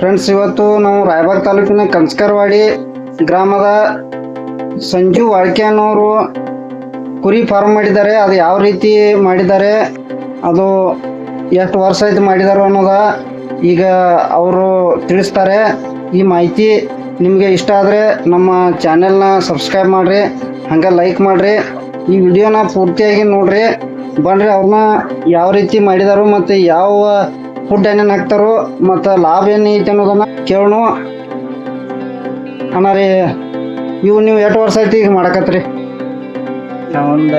Friends ಇವತ್ತು ನಾವು ರಾಯಬಾಗ್ ತಾಲೂಕಿನ ಕಂಸ್ಕರ್ವಾಡಿ ಗ್ರಾಮದ ಸಂಜು ವಾಳ್ಕೆ ಅನ್ನೋರು ಕುರಿ ಫಾರ್ಮ್ ಮಾಡಿದ್ದಾರೆ. ಅದು ಯಾವ ರೀತಿ ಮಾಡಿದ್ದಾರೆ, ಅದು ಎಷ್ಟು ವರ್ಷ ಆಯ್ತು ಮಾಡಿದಾರೋ ಅನ್ನೋದ ಈಗ ಅವರು ತಿಳಿಸ್ತಾರೆ. ಈ ಮಾಹಿತಿ ನಿಮಗೆ ಇಷ್ಟ ಆದರೆ ನಮ್ಮ ಚಾನೆಲ್ನ ಸಬ್ಸ್ಕ್ರೈಬ್ ಮಾಡಿರಿ, ಹಂಗೆ ಲೈಕ್ ಮಾಡಿರಿ. ಈ ವಿಡಿಯೋನ ಪೂರ್ತಿಯಾಗಿ ನೋಡ್ರಿ. ಬನ್ರಿ ಅವ್ರನ್ನ ಯಾವ ರೀತಿ ಮಾಡಿದಾರೋ ಮತ್ತು ಯಾವ ಫುಡ್ ಏನೇನು ಹಾಕ್ತಾರೋ ಮತ್ತು ಲಾಭ ಏನೈತೆ ಐತೆ ಅನ್ನೋದನ್ನ ಕೇಳೋಣ. ಅಣ್ಣ ರೀ ಇವು ನೀವು ಎಷ್ಟು ವರ್ಷ ಆಯ್ತು ಈಗ ಮಾಡಕತ್ರಿ? ಒಂದು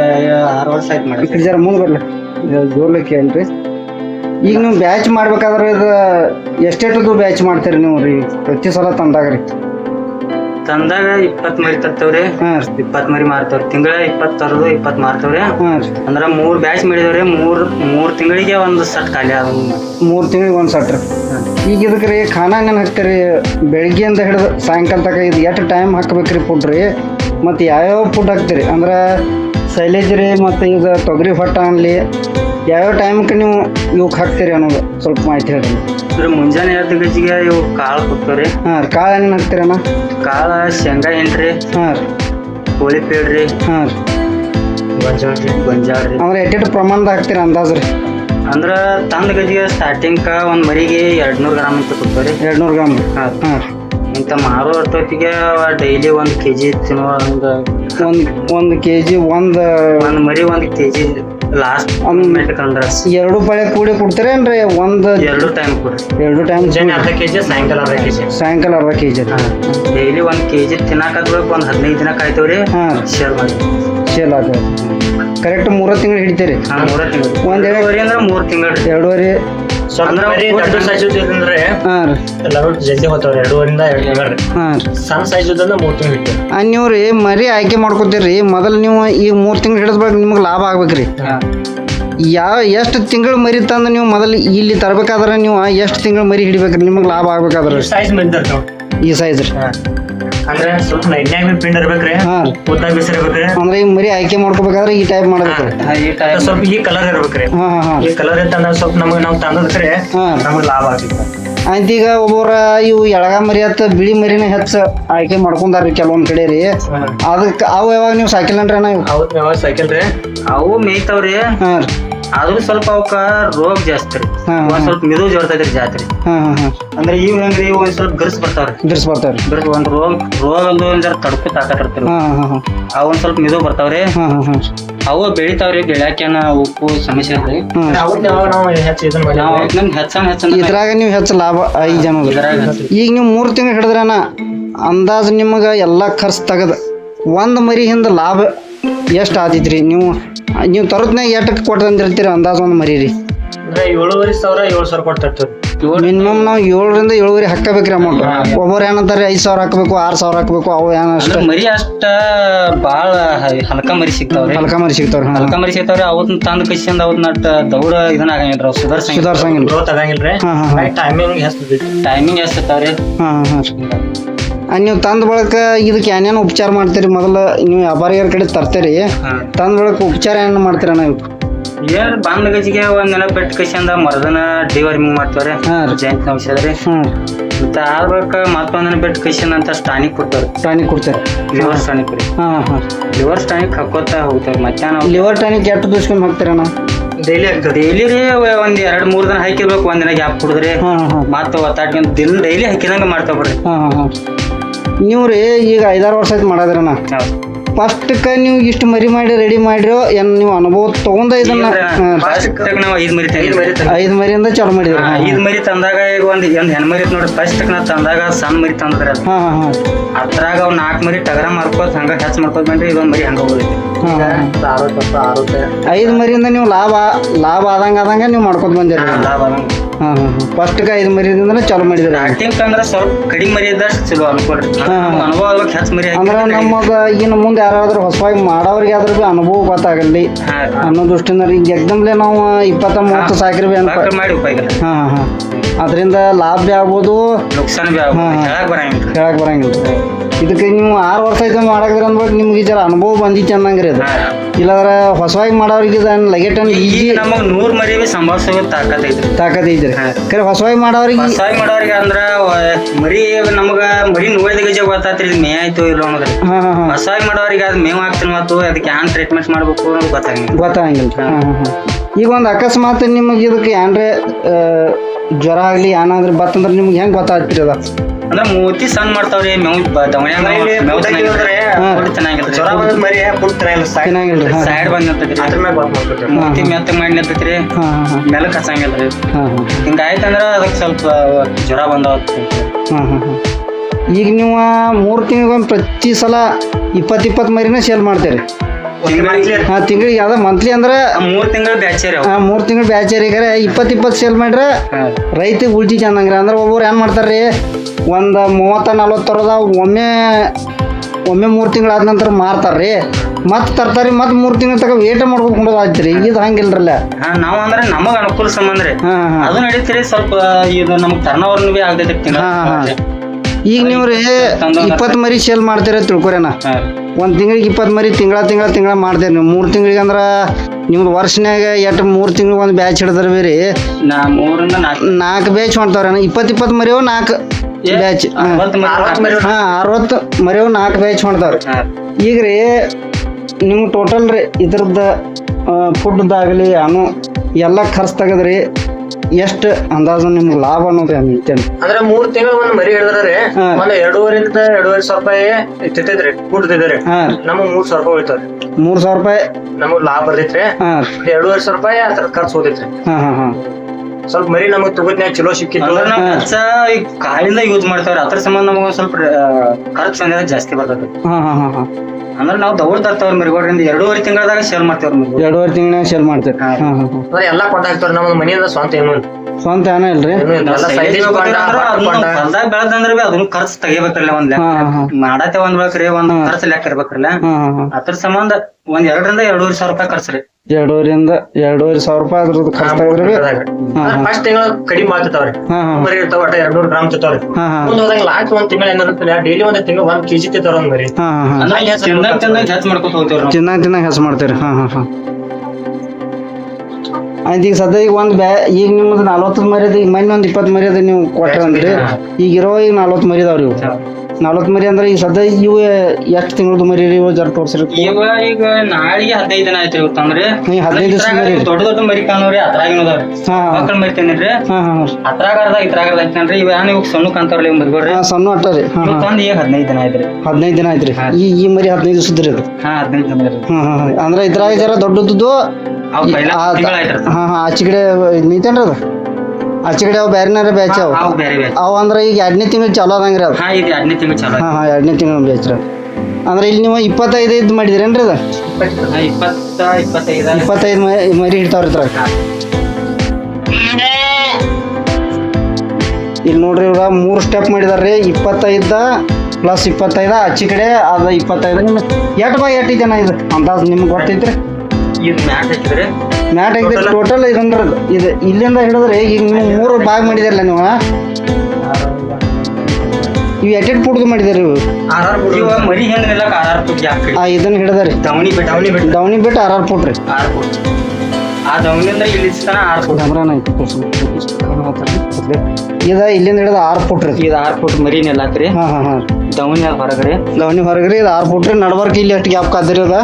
ಆರು ವರ್ಷ ಆಯ್ತು ಮಾಡಿ ಜರ ಮುಂದೆ ಬರಲಿ ಜೋರ್ಲಿ ಕೇಳ್ರಿ. ಈಗ ನೀವು ಬ್ಯಾಚ್ ಮಾಡ್ಬೇಕಾದ್ರೆ ಇದು ಎಷ್ಟೆಷ್ಟದು ಬ್ಯಾಚ್ ಮಾಡ್ತೀರಿ ನೀವು ರೀ? ಪ್ರತಿ ಸಲ ತಂದಾಗ ರೀ ತಂದಾಗ ಇಪ್ಪತ್ ಮರಿ ತರ್ತವ್ರಿ ಹಾಂ ರೀ. ಇಪ್ಪತ್ ಮರಿ ಮಾರ್ತವ್ರಿ. ತಿಂಗಳ ಇಪ್ಪತ್ ತರದು ಇಪ್ಪತ್ ಮಾರ್ತವ್ರಿ ಅಂದ್ರ ಮೂರ್ ಬ್ಯಾಚ್ ಮಾಡಿದವ್ರಿ ಮೂರ್ ಮೂರ್ ತಿಂಗಳಿಗೆ ಒಂದು ಸಟ್ ಖಾಲಿ ಆದ ಮೂರು ತಿಂಗಳಿಗೆ ಒಂದು ಸಟ್ ಈಗ ಇದಕ್ಕೆ ರೀ ಖಾನ ಏನೇನು ಹಾಕ್ತೀರಿ ಬೆಳಗ್ಗೆಯಿಂದ ಹಿಡಿದು ಸಾಯಂಕಾಲ ತನಕ ಇದು ಎಷ್ಟು ಟೈಮ್ ಹಾಕ್ಬೇಕ್ರಿ ಫುಡ್ ರೀ? ಮತ್ತು ಯಾವ್ಯಾವ ಫುಡ್ ಹಾಕ್ತೀರಿ? ಅಂದ್ರೆ ಸೈಲೇಜ್ ರೀ ಮತ್ತು ಈಗ ತೊಗರಿ ಹೊಟ್ಟ ಅನ್ಲಿ. ಯಾವ್ಯಾವ ಟೈಮ್ಗೆ ನೀವು ಇವಕ್ಕೆ ಹಾಕ್ತೀರಿ ಅನ್ನೋದು ಸ್ವಲ್ಪ ಮಾಹಿತಿ ಹೇಳ್ರಿ. ಅಂದ್ರ ಮುಂಜಾನೆ ಎದ್ದ ಗಜ್ಜಿಗೆ ಇವು ಕಾಳು ಕೊಡ್ತಾವ್ರಿ ಹಾಂ ರೀ ಕಾಳು ಏನೇನು ಹಾಕ್ತೀರಣ್ಣ? ಕಾಳು ಶೇಂಗಾ ಎಂಟ್ರಿ ಹಾಂ ರೀ. ಕೋಳಿ ಪೇಡ್ರಿ. ಹಾಂ ರೀ. ಗೊಂಜಾಳ ರೀ ಗೊಂಜಾಳ ರೀ. ಅಂದ್ರೆ ಎಷ್ಟೆಷ್ಟು ಪ್ರಮಾಣದಾಗ ಹಾಕ್ತೀರಿ ಅಂದಾಜು ರೀ? ಅಂದ್ರೆ ತಂದ ಗಜ್ಜಿಗೆ ಸ್ಟಾರ್ಟಿಂಗ್ ಒಂದು ಮರಿಗೆ ಎರಡ್ ನೂರ್ ಗ್ರಾಮ್ ಅಂತ ಕೊಡ್ತಾವ್ರಿ. ಎರಡು ನೂರು ಗ್ರಾಮ್ ರೀ. ಹಾಂ ಹಾಂ ರೀ. ಇಂತ ಮಾರೋ ಅಷ್ಟೊತ್ತಿಗೆ ಡೈಲಿ ಒಂದು ಕೆ ಜಿ ತಿನ್ನುವ ಹಂಗೆ. ಒಂದು ಒಂದು ಕೆ ಜಿ ಒಂದು ಒಂದು ಮರಿ ಒಂದು ಕೆ ಜಿ ಲಾಸ್ಟ್ ಒಂದ್ ಅಂದ್ರೆ ಎರಡು ಪಳೆ ಕೂಡಿ ಕೊಡ್ತೀರೇನ್ರಿ? ಒಂದು ಎರಡು ಟೈಮ್ ಕೊಡ್ರಿ ಎರಡು ಟೈಮ್ ಜನ ಅರ್ಧ ಕೆಜಿ ಸಾಯಂಕಾಲ ಅರ್ಧ ಕೆಜಿ. ಸಾಯಂಕಾಲ ಅರ್ಧ ಕೆ ಜಿ ಡೈಲಿ ಒಂದು ಕೆ ಜಿ ತಿನ್ನಾಕತ್ಬೇಕು ಒಂದು ಹದಿನೈದು ದಿನ ಕಾಯ್ತೇವ್ರಿ ಹಾಂ. ಶೇರ್ ಮಾಡಿ. ಸೇಲ್ ಆಗ್ತದೆ ಕರೆಕ್ಟ್ ಮೂರು ತಿಂಗಳು ಹಿಡಿತೀರಿ. ಹಾ ಮೂರ ತಿಂಗಳು. ಒಂದ್ ಎರಡೂವರೆ ಅಂದ್ರೆ ಮೂರ್ ತಿಂಗಳು ಎರಡೂವರೆ ದೊಡ್ಡ ಅಂದ್ರೆ ಹಾಂ ರೀ. ಎಲ್ಲರೂ ಜಲ್ದಿ ಹೋಗ್ತಾವ್ರಿ ಎರಡೂವರಿಂದ ಎರಡು ತಿಂಗಳು ಹಾಂ ರೀ. ಸಣ್ಣ ಸೈಜ್ ಅಂದ್ರೆ ಮೂರ್ ತಿಂಗಳು ಹಿಡಿತೀವಿ ಆ, ನೀವು ರೀ ಮರಿ ಆಯ್ಕೆ ಮಾಡ್ಕೊತೀರಿ ಮೊದಲು ನೀವು ಈ ಮೂರು ತಿಂಗಳು ಹಿಡಿದ್ಬೇಕು ನಿಮ್ಗೆ ಲಾಭ ಆಗ್ಬೇಕ್ರಿ. ಯಾವ ಎಷ್ಟು ತಿಂಗಳು ಮರಿ ತಂದು ನೀವು ಮೊದಲು ಇಲ್ಲಿ ತರಬೇಕಾದ್ರೆ ನೀವು ಎಷ್ಟು ತಿಂಗಳು ಮರಿ ಹಿಡಿಬೇಕ್ರಿ ನಿಮಗೆ ಲಾಭ ಆಗ್ಬೇಕಾದ್ರೆ. ಸೈಜ್ ಈ ಸೈಜ್ ರೀ. ಅಂದ್ರೆ ಸ್ವಲ್ಪ ನೈಟ್ನ್ಯಾಗ ಬಿ ಪಿಂಡ್ ಇರ್ಬೇಕ್ರಿ ಹಾಂ. ರೀ ಅಂದ್ರೆ ಮರಿ ಆಯ್ಕೆ ಮಾಡ್ಕೋಬೇಕಾದ್ರೆ ಈ ಟೈಪ್ ಮಾಡ್ಬೇಕು ಈ ಟೈಮ್ ಸ್ವಲ್ಪ ಈ ಕಲರ್ ಇರ್ಬೇಕ್ರಿ. ಹಾಂ ಹಾಂ ಹಾಂ. ಈ ಕಲರ್ ಇತ್ತಂದ್ರೆ ಸ್ವಲ್ಪ ನಮಗೆ ನಾವು ತಂದದ್ರಿ ಹಾಂ. ನಮಗೆ ಲಾಭ ಆಗ್ತೈತಿ. ಅಂತ ಈಗ ಒಬ್ಬರ ಇವು ಎಳಗ ಮರಿ ಅತ್ತ ಬಿಳಿ ಮರಿನ ಹೆಚ್ಚು ಆಯ್ಕೆ ಮಾಡ್ಕೊಂಡಾರ್ರಿ ಕೆಲವೊಂದ್ ಕಡೆ ರೀ. ಅದಕ್ಕೆ ಅವು ಯಾವಾಗ ನೀವು ಸಾಕಿಲ್ಲನ್ರಿ ಅಣ್ಣ ಇವು? ಹೌದ್ ಯಾವ ಸೈಕಲ್ ರೀ ಅವು ಮೇಯ್ತಾವ್ರಿ. ಹಾಂ ರೀ. ಆದ್ರೂ ಸ್ವಲ್ಪ ಅವಕ್ಕ ರೋಗ ಜಾಸ್ತಿ ರೀ. ಹಾ, ಹಾ. ಒಂದ್ ಸ್ವಲ್ಪ ಮಿದು ಜೋರ್ತೈತ್ರಿ ಜಾತ್ರಿ. ಹಾಂ ಹಾಂ ಹಾಂ. ಅಂದ್ರೆ ಇವ್ ಹೆಂಗ್ರಿ ಇವ್ ಒಂದ್ ಸ್ವಲ್ಪ ಗರ್ಸ್ ಬರ್ತಾವ್ರಿ. ಬಿರ್ಸ್ ಬರ್ತಾವ್ರಿ. ಗರ್ಸ್ ಒಂದ್ ರೋಗ ರೋಗ ಒಂದು ಒಂದ್ ಜರ ತಡ್ಕೊ ತಾಕತ್ತಿರ್ತೀರಿ. ಹಾಂ ಹಾಂ ಹಾಂ. ಅವ್ ಒಂದ್ ಸ್ವಲ್ಪ ಮಿದು ಬರ್ತಾವ್ರಿ. ಅವ ಹಾಂ ಹಾಂ. ಅವು ಬೆಳಿತಾವ್ರಿ ಬೆಳ್ಯಾಕೇನ ಉಪ್ಪು ಸಮಸ್ಯೆ ಇಲ್ರಿ ಹಾಂ. ಅವತ್ತು ಯಾವಾಗ ನಾವು ಹೆಚ್ಚು ಇದನ್ನ ಮಾಡಿ ನಾವ್ ನಮ್ಗೆ ಹೆಚ್ಚನ್ ಇದ್ರಾಗ ನೀವು ಹೆಚ್ಚು ಲಾಭ ಐದು ಜನ ಇದ್ರಾಗ ಈಗ ನೀವು ಮೂರು ತಿಂಗಳು ಹಿಡಿದ್ರನ ಅಂದಾಜು ನಿಮಗೆ ಎಲ್ಲ ಖರ್ಚು ತೆಗೆದು ಒಂದು ಮರಿ ಹಿಂದೆ ಲಾಭ ಎಷ್ಟು ಆತೈತ್ರಿ ನೀವು ನೀವು ತರತ್ನಾಗ ಎಷ್ಟಕ್ಕೆ ಕೊಟ್ಟು ತಂದಿರ್ತೀರಿ ಅಂದಾಜು ಒಂದು ಮರಿ ರೀ ಅಂದ್ರೆ ಏಳುವರೆ ಸಾವಿರ ಏಳು ಸಾವಿರ ಕೊಡ್ತಾರೆ ಮಿನಿಮಮ್ ನಾವು ಏಳರಿಂದ ಏಳುವರೆ ಹಾಕಬೇಕ್ರಿ ಅಮೌಂಟ್ ಒಬ್ಬರು ಏನಂತಾರೆ ಐದು ಸಾವಿರ ಹಾಕಬೇಕು ಆರು ಸಾವಿರ ಹಾಕಬೇಕು ಅವು ಏನೋ ಅಷ್ಟು. ಮರಿ ಅಷ್ಟ ಭಾಳ ಹಲಕ ಹಲ್ಕ ಮರಿ ಸಿಗ್ತಾವ್ರಿ. ಹಲಕ ಮರಿ ಸಿಗ್ತಾವ್ರಿ ಹಲಕ ಹಲ್ಕ ಮರಿ ಸಿಗ್ತಾವ್ರಿ ಅವತ್ತು ತಂದು ಕಿಸಿಂದ ಅವತ್ತು ನಟ್ ದೌಡ ಇದನ್ನ ಆಗಂಗಿಲ್ರಿ ಅವ್ರು ಸುಧಾರ್ಸಂಗ ಸುಧಾರ್ಸಂಗಿಲ್ಲ ಗ್ರೋತ್ ಆಗಂಗಿಲ್ಲ ಟೈಮಿಂಗ್ ಹೆಚ್ಚು ಟೈಮಿಂಗ್ ಎಷ್ಟು ಇರ್ತಾವ್ರಿ ಹಾಂ ಹಾಂ. ನೀವು ತಂದ ಬಳಕ ಇದಕ್ಕೆ ಏನೇನು ಉಪಚಾರ ಮಾಡ್ತೀರಿ? ಮೊದಲು ನೀವು ವ್ಯಾಪಾರಿಯರ ಕಡೆ ತರ್ತೀರಿ. ತಂದ ಬಳಕ ಉಪಚಾರ ಏನು ಮಾಡ್ತೀರ ನಾವು? ಏನ್ ಬಂದ ಗಜಿಗೆ ಒಂದ್ ನೆಲ ಬೆಟ್ಟ ಕಸಿಂದ ಮರದನ ಡಿವರ್ಮಿಂಗ್ ಮಾಡ್ತಾರೆ ಹಾಂ. ರೀ ಮತ್ತೆ ಆದ ಬಳಿಕ ಮತ್ತೆ ಪೆಟ್ಟು ಮತ್ತೊಂದಿನ ಬೆಟ್ಟ ಕಸಿಂದ ಅಂತ ಸ್ಟಾನಿಕ್ ಕೊಡ್ತಾರೆ ಟಾನಿಕ್ ಕೊಡ್ತಾರೆ. ಲಿವರ್ ಟಾನಿಕ್ ರೀ. ಹಾಂ ಹಾಂ. ಲಿವರ್ ಸ್ಟಾನಿಕ್ ಹಾಕೋತ ಹೋಗ್ತಾರೆ ಮಧ್ಯಾಹ್ನ ಲಿವರ್ ಟಾನಿಕ್ ಎಷ್ಟು ದಿವ್ಸಕ್ಕೊಮ್ಮೆ ಹಾಕ್ತೀರಣ್ಣ ಡೈಲಿ ಆಗ್ತದೆ. ಡೈಲಿ ರೀ ಒಂದ್ ಎರಡ್ ಮೂರ್ ದಿನ ಹಾಕಿರ್ಬೇಕು. ಒಂದಿನ ದಿನ ಗ್ಯಾಪ್ ಕುಡಿದ್ರಿ. ಮತ್ತೆ ಒತ್ತಾಡ್ಕೊಂಡು ದಿನ ಡೈಲಿ ಹಾಕಿದಂಗ ಮಾಡ್ತಾವ್ರಿ. ಬಿಡ್ರಿ ಹಾಂ ಹಾಂ ಹಾಂ. ನೀವು ರೀ ಈಗ ಐದಾರು ವರ್ಷ ಆಯ್ತು ಮಾಡದ್ರಣ್ಣ ಹೌದ್. ಫಸ್ಟ್ಗೆ ನೀವು ಇಷ್ಟು ಮರಿ ಮಾಡಿ ರೆಡಿ ಮಾಡಿರೋ ಏನು ನೀವು ಅನುಭವ ತೊಗೊಂಡ ಇದನ್ನ? ನಾವ್ ಐದ್ ಮರಿ ಐದು ಮರಿಯಿಂದ ಚಾಲು ಮಾಡಿದ್ರೆ. ಐದು ಮರಿ ತಂದಾಗ ಈಗ ಒಂದ್ ಒಂದ್ ಹೆಣ್ ಮರಿ ನೋಡ್ರಿ. ಫಸ್ಟ್ ನಾವು ತಂದಾಗ ಸಣ್ಣ ಮರಿ ತಂದ್ರೆ ಹಾಂ ಹಾಂ ಅದ್ರಾಗ ಅವ್ ನಾಲ್ಕು ಮರಿ ಟಗರ ಮಾರ್ಕೋತ್ ಹಂಗ ಹೆಚ್ಚ್ ಮಾಡ್ಕೋತ್ ಬಂದ್ರೆ ಇದೊಂದು ಮರಿ ಹಂಗ ಹೋಗುತ್ತೆ ಐದು ಮರಿಯಿಂದ ನೀವು ಲಾಭ ಲಾಭ ಆದಂಗ ಆದಂಗ ನೀವು ಮಾಡ್ಕೊತ ಬಂದಿರಿ. ಹಾಂ ಲಾಭ ಹಾಂ ಹಾಂ ಫಸ್ಟ್ಗೆ ಐದು ಮರಿದಿಂದ ಚಾಲು ಮಾಡಿದ್ರಿ. ಅಂದ್ರ ಸ್ವಲ್ಪ ಕಡಿಮೆ ಮರಿ ಇದ್ದಷ್ಟು ಚಲೋ ಅನ್ಕೊಳ್ರಿ ಅನುಭವ ಆಗ್ಬೇಕು ಹೆಚ್ಚ್ ಮರಿ ಅಂದ್ರೆ ನಮಗೆ ನಮಗ ಇನ್ನು ಮುಂದೆ ಯಾರಾದ್ರೂ ಹೊಸವಾಗಿ ಮಾಡೋರಿಗೆ ಆದ್ರೂ ಭೀ ಅನುಭವ ಗೊತ್ತಾಗಲಿ ಅನ್ನೋ ದೃಷ್ಟಿಯಿಂದ ರೀ ಈಗ ಎಕ್ದಮ್ಲೆ ನಾವು ಇಪ್ಪತ್ತ ಮೂವತ್ತು ಸಾಕಿರಿ ಭೀ ಹಾ. ಹಾಂ ಹಾಂ. ಅದರಿಂದ ಲಾಭ ಭೀ ಆಗ್ಬೋದು. ನುಕ್ಸಾನ್ ಬಿ ಆಗ್ಬೋದು. ಹೇಳಕ್ ಬರಂಗಿಲ್ಲ ಇದಕ್ಕೆ ನೀವು ಆರು ವರ್ಷ ಆಯ್ತು ಮಾಡಕ್ರಿ ಅಂದ್ಬಿಟ್ಟು ನಿಮ್ಗೆ ಈ ಜರ ಅನುಭವ ಬಂದಿತ್ತು ಅನ್ನಂಗ್ರಿ ಅದು. ಇಲ್ಲಾಂದ್ರ ಹೊಸವಾಗಿ ಮಾಡೋರಿಗೆ ಲಗೇಟ್ ಈಜಿ ನಮಗ್ ನೂರ್ ಮರಿ ಬಿ ಸಂಭಾಳ್ಸೋ ತಾಕತ್ ಐತ್ರಿ ತಾಕತ್ ಐತ್ರಿ. ಕರೆ ಹೊಸವಾಗಿ ಮಾಡೋರಿಗೆ ಹೊಸವಾಗಿ ಮಾಡೋರಿಗೆ ಅಂದ್ರ ಮರಿ ನಮಗ ಮರಿ ನೋಯ್ದ ಗಜ ಗೊತ್ತಾತ್ರಿ ಇದು ಮೇ ಆಯ್ತು ಇಲ್ಲ ಅನ್ನೋದ್ರಿ. ಹೊಸವಾಗಿ ಮಾಡೋರಿಗೆ ಅದ್ ಮೇವ್ ಆಗ್ತೀನಿ ಮತ್ತು ಅದಕ್ಕೆ ಹ್ಯಾಂಗ್ ಟ್ರೀಟ್ಮೆಂಟ್ ಮಾಡ್ಬೇಕು ಅನ್ನೋದು ಗೊತ್ತಾಗಿಲ್ಲ ಗೊತ್ತಾಗಂಗಿಲ್ಲ. ಈಗ ಒಂದು ಅಕಸ್ಮಾತ್ ನಿಮಗೆ ಇದಕ್ಕೆ ಏನ್ರೆ ಜ್ವರ ಆಗಲಿ ಏನಾದ್ರೆ ಬತ್ತಂದ್ರೆ ನಿಮ್ಗೆ ಹೆಂಗೆ ಗೊತ್ತಾಗ್ತಿರೋದ? ಅದ ಅಂದ್ರ ಮೂತಿ ಸಣ್ಣ ಮಾಡ್ತಾವ್ರಿ ಮೇವ್ ದವಣ್ಯಾಗ ಮೇವ್ ಚೆನ್ನಾಗಿಲ್ರಿ ಹಾ. ಫುಡ್ ಜ್ವರ ಬಂದ ಮರಿ ಫುಡ್ ಚೆನ್ನಾಗಿಲ್ಲ ಸೈಡ್ ಬಂದ್ ಅದ್ರ ಮ್ಯಾಗ ಮೂತಿ ಮೆತ್ತ ಮಾಡಿ ನಿಂತೈತ್ರಿ ಹಾಂ ಹಾಂ ಮೆಲಕ್ ಹಚ್ಚಂಗಿಲ್ರಿ. ಹಾಂ ಹಾಂ. ಹಿಂಗಾಯ್ತಂದ್ರ ಅದಕ್ಕೆ ಸ್ವಲ್ಪ ಜ್ವರ ಬಂದಾವ ಹಾಂ ಹಾಂ ಹಾಂ. ಈಗ ನೀವು ಮೂರು ತಿಂಗಳಿಗೊಂದು ಪ್ರತಿ ಸಲ ಇಪ್ಪತ್ತು ಇಪ್ಪತ್ತು ಮರಿನ ಸೇಲ್ ಮಾಡ್ತೀರಿ. ತಿಂಗಳಿಗೆ ಯಾವ್ದ ಮಂತ್ಲಿ ಅಂದ್ರೆ ಮೂರ್ ತಿಂಗಳ ಬ್ಯಾಚರಿ ಮೂರ್ ತಿಂಗಳು ಇಪ್ಪತ್ ಇಪ್ಪತ್ತು ಇಪ್ಪತ್ತು ಸೇಲ್ ಮಾಡ್ರೆ ರೈತ ಉಳ್ಜಿ ಚೆನ್ನಾಗ್ರಿ ಅಂದ್ರೆ ಒಬ್ಬರು ಏನು ಮಾಡ್ತಾರೆ ರೀ ಒಂದು ಮೂವತ್ತ ನಲ್ವತ್ತು ತರದ ಒಮ್ಮೆ ಒಮ್ಮೆ ಮೂರು ತಿಂಗಳು ಆದ ನಂತರ ಮಾರ್ತಾರ್ರಿ. ಮತ್ತೆ ತರ್ತಾರೆ ಮತ್ತೆ ಮೂರು ತಿಂಗಳ ತಗ ವೇಟ್ ಮಾಡ್ಕೊಂಡು ಆಯ್ತ್ರಿ ಇದ್ ಹಂಗಿಲ್ರಲ್ಲ. ನಾವ್ ಅಂದ್ರೆ ನಮಗ್ ಅನುಕೂಲ ಸಂಬಂಧ ರೀ. ಅದು ನಡೀತೀರಿ ಸ್ವಲ್ಪ ಇದು ನಮ್ಗೆ ಟರ್ನ್ ಬಿ ಆಗ್ತೈತಿ ಹಾ, ಹಾ. ಈಗ ನೀವು ರೀ ಇಪ್ಪತ್ತು ಮರಿ ಸೇಲ್ ಮಾಡ್ತೀರ ತಿಳ್ಕೊರೇನ? ಒಂದ್ ತಿಂಗಳಿಗೆ ಇಪ್ಪತ್ತು ಮರಿ ತಿಂಗಳ ತಿಂಗಳ ತಿಂಗಳ ಮಾಡ್ತೀರಿ ನೀವು. ಮೂರು ತಿಂಗಳಿಗೆ ಅಂದ್ರೆ ನಿಮ್ದು ವರ್ಷನ್ಯಾಗ ಎಟ್ ಮೂರು ತಿಂಗಳಿಗೆ ಒಂದು ಬ್ಯಾಚ್ ಹಿಡಿದ್ರೆ ಬಿ ರೀ ನಾ ಮೂರಿಂದ ನಾಲ್ಕು. ಬ್ಯಾಚ್ ಹೊಂಟವ್ರೆ ಇಪ್ಪತ್ ಇಪ್ಪತ್ ಮರಿಯೋ ನಾಲ್ಕು ಬ್ಯಾಚ್ ಹಾ. ಮರಿ ಅರವತ್ತು ಮರಿ ಹಾಂ ಅರವತ್ತು ಮರಿವು ನಾಲ್ಕು ಬ್ಯಾಚ್ ಹೊಂಟವ್ರಿ. ಈಗ ರೀ. ನಿಮ್ಗೆ ಟೋಟಲ್ ರೀ ಇದ್ರದ್ದು ಫುಡ್ದಾಗಲಿ ಅನು ಎಲ್ಲ ಖರ್ಚು ತೆಗೆದ್ರಿ. ಎಷ್ಟು ಅಂದಾಜು ನಿಮ್ಗೆ ಲಾಭ ಅನ್ನೋದು ಅಂತೇಳಿ ಅಂದ್ರೆ ಮೂರ್ ತಿಂಗಳ ಒಂದ್ ಮರಿ ಹಿಡಿದ್ರೆ. ಒಂದ್ ಎರಡೂವರೆಯಿಂದ ಎರಡೂವರೆ ಸಾವಿರ ರೂಪಾಯಿ ತಿಂತೈತ್ರಿ ಕೂಡ್ತಿದ್ರಿ. ನಮಗ್ ಮೂರ್ ಸಾವಿರ ರೂಪಾಯಿ ಉಳಿತವ್ರಿ ಮೂರ್ ಸಾವಿರ ರೂಪಾಯಿ? ನಮಗ್ ಲಾಭ ಬರ್ತೈತ್ರಿ ಎರಡೂವರೆ ಸಾವಿರ ರೂಪಾಯಿ ಅದ್ರ ಖರ್ಚು ಹೋದೈತ್ರಿ ಹಾ ಹಾ ಹಾಂ. ಸ್ವಲ್ಪ ಮರಿ ನಮಗ್ ತಗೋತ್ನ್ಯಾಗ ಚಲೋ ಸಿಕ್ಕಿತ್ತು. ಕಚ್ಚ ಈಗ ಕಾಳಿಂದ ಯೂಸ್ ಮಾಡ್ತಾವ್ರಿ ಅದ್ರ ಸಂಬಂಧ ನಮಗ ಸ್ವಲ್ಪ ಖರ್ಚು ಬಂದ್ರೆ ಜಾಸ್ತಿ ಬರ್ತದೆ. ಹಾ ಹಾ ಹಾ ಹಾಂ. ಅಂದ್ರೆ ನಾವು ದೌಡ್ ತರ್ತಾವ್ರಿ ಮರಿಗೋಡ್ರಿಂದ. ಎರಡೂವರೆ ತಿಂಗಳದಾಗ ಸೇಲ್ ಮಾಡ್ತೇವ್ರಿ ಎರಡೂವರೆ ತಿಂಗಳ ಸೇಲ್ ಮಾಡ್ತೀರಿ ಹಾ. ಹಾಂ ಹಾಂ ಹಾಂ ಅಂದ್ರೆ ಎಲ್ಲಾ ಕೊಟ್ಟ ಹಾಕ್ತಾವ್ರಿ ನಮ್ಮದ್ ಮನೆಯಿಂದ ಸ್ವಂತ ಏನು ಇಲ್ಲ. ಸ್ವಂತ ಏನ ಇಲ್ರಿ? ಏನೂ ಇಲ್ಲ. ಎಲ್ಲ ಸೈಲೇಜ್ ಕೊಂಡ ಹೊಟ್ಟ ಕೊಂಡ. ಹೊಲ್ದಾಗ ಬೆಳೆದಂದ್ರ ಬಿ ಅದನ್ನ ಖರ್ಚು ತೆಗಿಬೇಕ್ರಲ್ಲ ಒಂದ್ ಲೆಕ್ಕ. ಹಾಂ ಹಾಂ ಹಾಂ. ಮಾಡತ್ತೆ ಒಂದ್ ಬೇಕ್ರಿ ಒಂದ್ ಖರ್ಚು ಲೆಕ್ಕ ಇರ್ಬೇಕ್ರಲ್ಲ. ಹಾಂ ಹಾಂ ಹಾಂ. ಅದ್ರ ಸಂಬಂಧ ಒಂದ್ ಎರಡರಿಂದ ಎರಡೂವರೆ ಸಾವಿರ ರೂಪಾಯಿ ಖರ್ಚು ರೀ. ಎರಡೂವರಿಂದ ಎರಡೂವರೆ ಸಾವಿರ ರೂಪಾಯಿ ಅದ್ರದ್ದು ಖರ್ಚು ತೆಗೆದ್ರಿ ಹಾಂ ಹಾಂ ಫಸ್ಟ್ ತಿಂಗಳ ಕಡಿಮೆ ಆಗ್ತಾವ್ರಿ ಹಾಂ ಹಾಂ. ಮರಿ ಇರ್ತಾವ ಒಟ್ಟ ಗ್ರಾಮ್ ತಿಂತಾವ್ರಿ. ಹಾಂ ಹಾಂ. ಮುಂದ್ ಹೋದಂಗ ಲಾಸ್ಟ್ ಒಂದ್ ತಿಂಗಳ ಡೈಲಿ ಒಂದ್ ತಿಂಗಳ ಒಂದ್ ಕೆಜಿ ತಿಂತಾರ ಒಂದ್ ಮರಿ ಹಾಂ ಹಾಂ ಹಾಂ. ಅಂದ್ರೆ ತಿಂದಾಗ ತಿಂದಾಗ ಹೆಚ್ಚು ಮಾಡ್ಕೊತ ಹೋಗ್ತೇವ್ರಿ ನಾವು. ತಿನ್ನಾಗ ತಿನ್ನಾಗ ಹೆಸರು ಮಾಡ್ತೀರಿ ಹಾಂ ಹಾಂ ಹಾಂ. ಆಯ್ತು ಈಗ ಸದ್ಯ ಈಗ ಒಂದು ಬ್ಯಾ ಈಗ ನಿಮ್ಮದು ನಲ್ವತ್ತು ಮರಿ ಅದ ಈಗ ಮೊನ್ನೆ ಒಂದು ಇಪ್ಪತ್ತು ಮರಿ ಅದ ನೀವು ಕೊಟ್ಟರೆ ಅಂದ್ರಿ ಈಗ ಇರೋ ಈಗ ನಲ್ವತ್ತು ಮರಿ ಅದಾವ್ರಿ ಇವು. ನಲ್ವತ್ತು ಮರಿ ಅಂದ್ರೆ ಈಗ ಸದ್ಯ ಇವು ಎಷ್ಟು ತಿಂಗಳದ್ದು ಮರಿ ರೀ ಇವು ಜರ ತೋರ್ಸಿರಿ ಈಗ ಈಗ ನಾಳೆಗೆ ಹದಿನೈದು ದಿನ ಆಯ್ತು ಇವತ್ತಂದ್ರೆ ಈಗ ಹದಿನೈದು ದಿವಸ ಮರಿ ರೀ. ದೊಡ್ಡ ದೊಡ್ಡ ಮರಿ ಕಾಣವ್ರಿ ಅದ್ರಾಗಿನ ಅದಾವ್ರಿ. ಹಾಂ ಮಕ್ಕಳ ಮರಿ ತಿನ್ನಿರಿ ಹಾಂ ಹಾಂ ಅದ್ರಾಗ ಅರ್ಧ ಇದ್ರಾಗ ಅರ್ಧ ಐತನ್ರಿ ಇವ ಏನ್ ಇವಾಗ ಸಣ್ಣ ಕಾಣ್ತಾವ್ರಿ ಇವ್ ಮರಿಗೋಡ್ರಿ ಹಾಂ ಸಣ್ಣ ಅಟ್ಟ ರೀ. ಹಾಂ ಇವ್ ಹಾಂ. ಈಗ ಹದಿನೈದು ದಿನ ಆಯ್ತ್ರಿ ಹದಿನೈದು ದಿನ ಆಯ್ತು ರೀ. ಈ ಈ ಮರಿ ಹದಿನೈದು ದಿವಸದ ರೀ ಅದು. ಹಾ ಹದಿನೈದು ದಿನ ರೀ. ಹಾಂ ಹಾಂ ಹಾಂ. ಅಂದ್ರೆ ಇದ್ರಾಗ ಜರ ದೊಡ್ಡದ್ದು ಹಾಂ ಹಾಂ ಆಚೆ ಕಡೆ ನಿಂತೇನ್ರಿ ಅದು? ಕಡೆ ಅವು ಬ್ಯಾರಿನಾರ ಬ್ಯಾಚ್ ಅವು ಅವ್ ಬೇರೆ ಬೇರೆ ಅವು ಅಂದ್ರೆ ಈಗ ಎರಡನೇ ತಿಂಗಳು ಚಲೋ ಅದಂಗ್ರಿ ಅದು ಹಾ ಇದು ಎರಡನೇ ತಿಂಗಳು ಚಾಲು ಹಾಂ ಹಾಂ ಎರಡನೇ ತಿಂಗಳು ಬ್ಯಾಚ್ ರೀ ಅಂದ್ರೆ ಇಲ್ಲಿ ನೀವು ಇಪ್ಪತ್ತೈದು ಇದು ಮಾಡಿದಿರೇನ್ರಿ ಅದು ಇಪ್ಪತ್ತ ಇಪ್ಪತ್ತೈದ ಮರಿ ಹಿಡ್ತಾವ್ರಿ ಇದ್ರ ಇಲ್ಲಿ ನೋಡ್ರಿ ಇವಾಗ ಮೂರು ಸ್ಟೆಪ್ ಮಾಡಿದಾರ್ರಿ. ಇಪ್ಪತ್ತೈದ ಪ್ಲಸ್ ಇಪ್ಪತ್ತೈದ ಆಚೆ ಕಡೆ ಅದು ಇಪ್ಪತ್ತೈದು. ಎಟ್ ಬೈ ಎಟ್ ಜನ ಇದು? ಅಂದಾಜು ನಿಮ್ಗೆ ಗೊತ್ತೈತ್ರಿ? ಇದು ಮ್ಯಾಟ್ ಮ್ಯಾಟ್ ಹಾಕಿದ್ರೆ ಟೋಟಲ್ ಇದಂದ್ರ ಇದು ಇಲ್ಲಿಂದ ಹಿಡಿದ್ರೆ ಈಗ ನೀವು ಮೂರು ಭಾಗ ಮಾಡಿದಿರಲ್ಲ ನೀವು? ಇವು ಎಟೆಟ್ ಪುಡ್ದು ಮಾಡಿದಾರ ಇವು. ಮರಿ ಹೆಂಗ್ ನಿಲ್ಲಕ್ ಆರ್ ಆ ಇದನ್ನ ಹಿಡಿದ್ರಿ. ದವಣಿ ಬಿಟ್ಟು ದವಣಿ ಬಿಟ್ಟು. ದವಣಿ ಬಿಟ್ಟು ಆರ್ ಆರ್ ಪುಟ್ರಿ. ರೀ ಆರ್ ಫುಟ್ ಆ ದವಣಿಯಿಂದ ಇಲ್ಲಿ ತನ ಆರ್ ಫುಟ್ ಕ್ಯಾಮ್ರಾನ ಐತಿ ಇದು ಇಲ್ಲಿಂದ ಹಿಡಿದು ಆರ್ ಫುಟ್ ರೀ ಇದು ಆರ್ ಫುಟ್ ಮರಿ ನಿಲ್ಲಾಕ್ರಿ ಹಾಂ ಹಾಂ ಹಾಂ. ದವಣಿ ಹೊರಗ್ರಿ ದವಣಿ ಹೊರಗ್ರಿ ಇದು ಆರ್ ಫುಟ್ ರೀ ನಡ್ಬರ್ಕ್ ಇಲ್ಲಿ ಎಷ್ಟು ಗ್ಯಾಪ್ ಕಾದ್ರಿ ಅದ.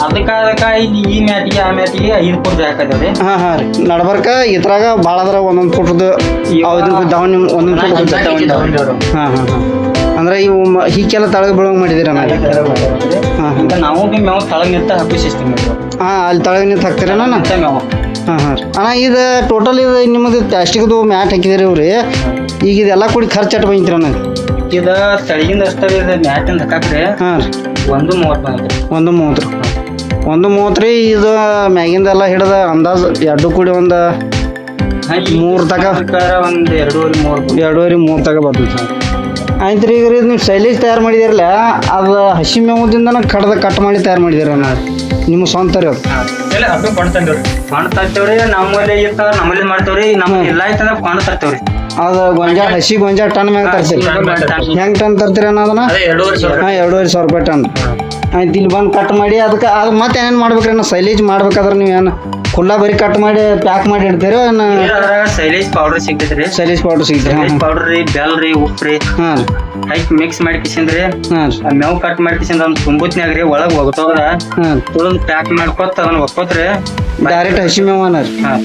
ಅದಕ್ಕ ಅದಕ್ಕ ಇಲ್ಲಿ ಈ ಮ್ಯಾಟಿಗೆ ಆ ಮ್ಯಾಟಿಗೆ ಐದು ಫುಟ್ ಹಾಕದ್ರಿ ಹಾಂ ಹಾಂ ರೀ. ನಡ್ಬರ್ಕ ಇದ್ರಾಗ ಭಾಳ ಅದ್ರ ಒಂದೊಂದು ಫುಟ್ದು ಅವು ಇದಕ್ಕೆ ದವಣಿ ಒಂದೊಂದು ಫುಟ್ ಹಾಂ ಹಾಂ ಹಾಂ. ಅಂದ್ರೆ ಇವು ಹೀಗೆಲ್ಲ ತಳಗ ಬೀಳಂಗ್ ಮಾಡಿದಿರ ನಾವು? ಬಿ ಮೇವ್ ತಳಗ್ ನಿಂತ ಹಾಕಿ ಸಿಸ್ಟಮ್ ಹಾಂ ಅಲ್ಲಿ ತಳಗ ನಿಂತ ಹಾಕ್ತೀರ ನಾನು? ಮೇವ್ ಹಾಂ ಹಾಂ. ಅಣ್ಣ ಇದು ಟೋಟಲ್ ಇದು ನಿಮ್ಮದು ಪ್ಲಾಸ್ಟಿಕ್ದು ಮ್ಯಾಟ್ ಹಾಕಿದಿರಿ ಇವ್ರಿ. ಈಗ ಇದೆಲ್ಲ ಕೂಡಿ ಖರ್ಚು ಅಟ್ ಬಂದಿರ ನನಗೆ ಇದು ತಳಗಿಂದ ಅಷ್ಟೇ ಇದು ಮ್ಯಾಟಿಂದ ಹಾಕಾಕ್ರಿ ಹಾಂ ರೀ. ಒಂದು ಮೂವತ್ತು ಬಂದ್ರಿ ಒಂದು ಮೂವತ್ತು. ರೀ ಒಂದು ಮೂವತ್ತು ರೀ ಇದು ಮ್ಯಾಗಿಂದೆಲ್ಲ ಹಿಡಿದ ಅಂದಾಜು ಎರಡು ಕೂಡಿ ಒಂದು ಮೂರು ತಗ ಒಂದು ಎರಡೂವರೆ ಮೂರು ಎರಡೂವರೆ ಮೂರು ತಗ ಬರ್ತದೆ ಸರ್. ಆಯ್ತು ರೀ ಈಗ ರೀ ನೀವು ಶೈಲೇಜ್ ತಯಾರು ಮಾಡಿದಿರಲ್ಲ ಅದು ಹಸಿ ಮೇವದಿಂದನ ಕಡ್ದ ಕಟ್ ಮಾಡಿ ತಯಾರು ಮಾಡಿದಿರ ನಿಮ್ಮ ಸ್ವಂತ ರೀ ಅದು. ಎಲ್ಲ ಅದು ಗೊಂಜಾ ಕೊಂಡ್ ತರ್ತೇವ್ರಿ ನಮ್ಮಲ್ಲಿ ಇರ್ತಾವ ನಮ್ಮಲ್ಲಿ ಮಾಡ್ತೇವ್ರಿ ನಮ್ಮಲ್ಲಿ ಇಲ್ಲ ಆಯ್ತಂದ್ರ ಕೊಂಡ್ ತರ್ತೇವ್ರಿ. ಅದು ಗೊಂಜಾಳ ಹಸಿ ಗೊಂಜಾ ಟನ್ ಮ್ಯಾಗ ತರ್ತೀರಿ. ಹೆಂಗೆ ಟನ್ ತರ್ತೀರಿ ಅನ್ನೋದನ್ನ ಅದೇ ಎರಡೂವರೆ ಸಾವಿರ ಹಾಂ ಎರಡೂವರೆ ಸಾವಿರ ರೂಪಾಯಿ ಟನ್. ಆಯ್ತು ಇಲ್ಲಿ ಬಂದು ಕಟ್ ಮಾಡಿ ಅದಕ್ಕೆ ಅದು ಮತ್ತೆ ಏನೇನು ಮಾಡ್ಬೇಕ್ರಿ? ನಾ ಸೈಲೇಜ್ ಮಾಡ್ಬೇಕಾದ್ರೆ ನೀವು ಏನು ಕುಲ್ಲ ಬರೀ ಕಟ್ ಮಾಡಿ ಪ್ಯಾಕ್ ಮಾಡಿ ಇಡ್ತೀರ? ಅದ್ರಾಗ ಸೈಲೇಜ್ ಪೌಡರ್ ಸಿಗ್ತೈತ್ರಿ. ಸೈಲೇಜ್ ಪೌಡರ್ ಸಿಗ್ತೀರಿ ಹಾಂ ಪೌಡರ್ ರೀ ಬೆಲ್ ರೀ ಉಪ್ಪು ರೀ. ಹಾಂ ಹೈಕ್ ಮಿಕ್ಸ್ ಮಾಡಿ ಕಿಸಿಂದ್ರಿ ಹಾಂ ರೀ. ಆ ಮೇವು ಕಟ್ ಮಾಡಿ ಕಿಸಿಂದ ಒಂದು ತುಂಬುತ್ನಾಗ ರೀ ಒಳಗೆ ಒಗ್ತೋದ್ರ ಹಾಂ ತುಳಿದು ಪ್ಯಾಕ್ ಮಾಡ್ಕೊತ ಅದನ್ನ ಒಕ್ಕೋತ್ರಿ ಡೈರೆಕ್ಟ್ ಹಸಿ ಮೇವನ ರೀ. ಹಾಂ.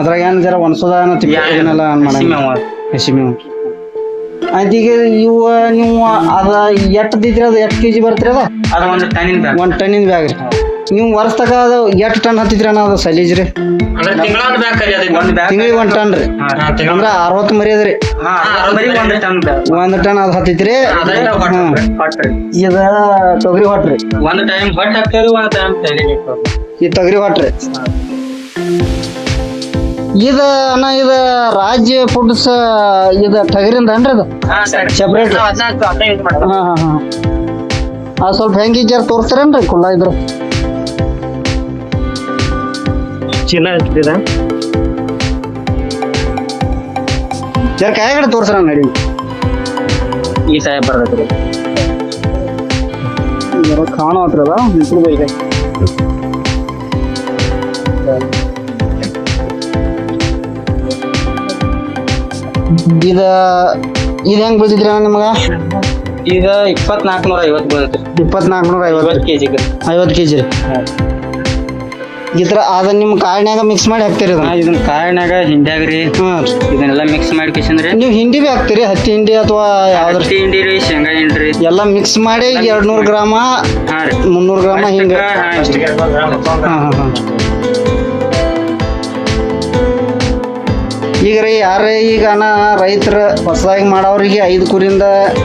ಅದ್ರಾಗ ಏನು ಜರ ಒಣಸೋದ ಏನೋ ತಿಪ್ಪಿ ಏನೆಲ್ಲ ಹಸಿ ಮೇವ ಹಸಿ ಮೇವು. ಈಗ ಇವು ನೀವು ಅದ ಎಷ್ಟು ದಿದ್ರಿ ಅದು ಎಷ್ಟು ಕೆ ಜಿ ಬರ್ತೀರಿ ಅದ? ಅದು ಒಂದು ಟನ್ನಿನ ಬ್ಯಾಗ್. ಒಂದು ಟನ್ನಿನ ಬ್ಯಾಗ್ ರೀ. ನೀವು ವರ್ಷದಾಗ ಅದು ಎಷ್ಟು ಟನ್ ಹತ್ತಿದ್ರಿ ಅಣ್ಣ ಅದು ಸಲೀಜ್ ರೀ? ಅಂದ್ರೆ ತಿಂಗಳ ಒಂದ್ ಬ್ಯಾಗ್ ಕರಿ ಅದಕ್ಕೆ ಒಂದು ಬ್ಯಾಗ್ ತಿಂಗಳಿಗೆ ಒಂದು ಟನ್ ರೀ. ಅಂದ್ರೆ ಅರವತ್ತು ಮರಿ ಅದ್ರಿ ಹಾ ಬರೀ ಒಂದು ಟನ್ ಬ್ಯಾಗ್. ಒಂದು ಟನ್ ಅದು ಹತ್ತಿತ್ರಿ ಇದ ತೊಗರಿ ಹೊಟ್ರಿ ಒಂದು ಟೈಮ್ ಹೊಟ್ಟೆ ಹಾಕ್ತೇವ್ರಿ ಒಂದು ಟೈಮ್ ಹಾಕ್ತೇವ್ರಿ. ಈ ತೊಗರಿ ಹೊಟ್ರಿ ಇದ ಅಣ್ಣ ಇದ ರಾಜ್ಯ ಫುಡ್ಸ್ ಇದ ಟಗರಿಂದ ಏನ್ರಿ ಅದು? ಸೆಪರೇಟ್ ಹಾಂ ಹಾಂ ಹಾ. ಆ ಸ್ವಲ್ಪ ಹೆಂಗೆ ಜರ ತೋರಿಸ್ತಾರೇನ್ರಿ ಕುಲ್ಲ ಇದ್ರ ಚೀಲ ಇಟ್ಟಿದ ಜರ ಕಾಯಗಡೆ ತೋರ್ಸ್ರ ನಡಿ ಈ ಸಾಯ ಬರ್ತೈತ್ರಿ ಕಾಣೋ ಹತ್ರ ಅದ ಇದ್ರ ಬೈಗೆ ಇದ ಇದು ಹೆಂಗ್ ಬೀಳ್ತಿದ್ರಿ ಅಣ್ಣ ನಿಮಗ? ಈಗ ಇಪ್ಪತ್ನಾಲ್ಕು ನೂರ ಐವತ್ತು ಬೀಳ್ತೀರಿ ಇಪ್ಪತ್ನಾಲ್ಕು ನೂರ ಐವತ್ತು ಕೆ ಜಿಗೆ ಐವತ್ತು ಕೆ ಜಿ ರೀ ಈ ಥರ ಅದನ್ನ ನಿಮ್ಮ ಕಾಳಿನ್ಯಾಗ ಮಿಕ್ಸ್ ಮಾಡಿ ಹಾಕ್ತೀರಿ ಅದನ್ನ? ಇದನ್ನ ಕಾಯಿನಾಗ ಹಿಂಡ್ಯಾಗ ರೀ. ಹಾಂ. ಇದನ್ನೆಲ್ಲ ಮಿಕ್ಸ್ ಮಾಡಿ ಕಿಸಂದ್ರಿ ನೀವು ಹಿಂಡಿ ಭೀ ಹಾಕ್ತೀರಿ ಹತ್ತಿ ಹಿಂಡಿ ಅಥವಾ ಯಾವ್ದ್ರ ಹತ್ತಿ ಹಿಂಡಿ ರೀ ಶೇಂಗಾ ಹಿಂಡಿ ರೀ. ಎಲ್ಲ ಮಿಕ್ಸ್ ಮಾಡಿ ಎರಡು ನೂರು ಗ್ರಾಮ ಹಾಂ ರೀ. ಮುನ್ನೂರು ಗ್ರಾಮ ಹಿಂಗೆ ಹಾಂ ಹಾಂ ಹಾಂ. ಈಗ ರೀ ಯಾರೇ ಈಗ ರೈತರು ಹೊಸದಾಗಿ ಮಾಡೋರಿಗೆ ಐದು ಕುರಿಂದ